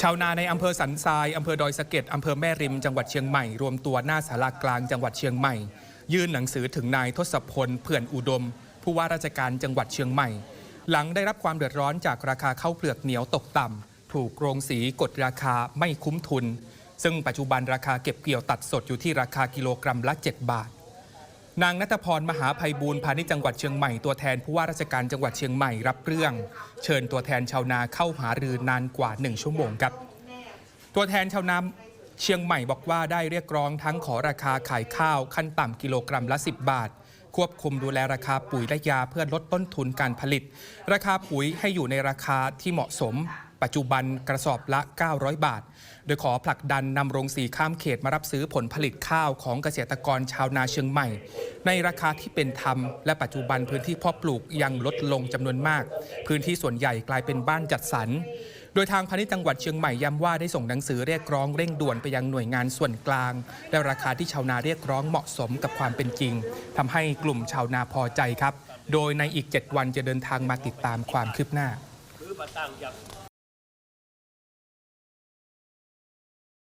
ชาวนาในอำเภอสันทรายอำเภอดอยสะเก็ดอำเภอแม่ริมจังหวัดเชียงใหม่รวมตัวหน้าสารากลางจังหวัดเชียงใหม่ ยื่นหนังสือถึงนายทศพลเผื่อนอุดม ผู้ว่าราชการจังหวัดเชียงใหม่ หลังได้รับความเดือดร้อนจากราคาข้าวเปลือกเหนียวตกต่ำถูกโรงสีกดราคาไม่คุ้มทุน ซึ่งปัจจุบันราคาเก็บเกี่ยวตัดสดอยู่ที่ราคากิโลกรัมละ 7 บาท นางนัทพรมหาภัยบูลย์พาณิชย์จังหวัดเชียงใหม่ตัวแทนผู้ว่าราชการจังหวัดเชียงใหม่รับเรื่อง เชิญตัวแทนชาวนาเข้าหารือนานกว่า 1 ชั่วโมงครับ ตัวแทนชาวนาเชียงใหม่บอกว่าได้เรียกร้องทั้งขอราคาขายข้าวขั้นต่ำกิโลกรัมละ 10 บาท ควบคุมดูแลราคาปุ๋ยและยาเพื่อลดต้นทุนการผลิต ราคาปุ๋ยให้อยู่ในราคาที่เหมาะสม ปัจจุบันกระสอบละ 900 บาท โดยขอผลักดันนำโรงสีข้ามเขตมารับซื้อผลผลิตข้าวของเกษตรกรชาวนาเชียงใหม่ ในราคาที่เป็นธรรม และปัจจุบันพื้นที่เพาะปลูกยังลดลงจำนวนมาก พื้นที่ส่วนใหญ่กลายเป็นบ้านจัดสรรโดยทางพาณิชย์จังหวัดเชียงใหม่ย้ำว่าได้ส่งหนังสือเรียกร้องเร่งด่วนไปยังหน่วยงานส่วนกลาง และราคาที่ชาวนาเรียกร้องเหมาะสมกับความเป็นจริงทำให้กลุ่มชาวนาพอใจครับ โดยในอีก 7 วันจะเดินทางมาติดตามความคืบหน้า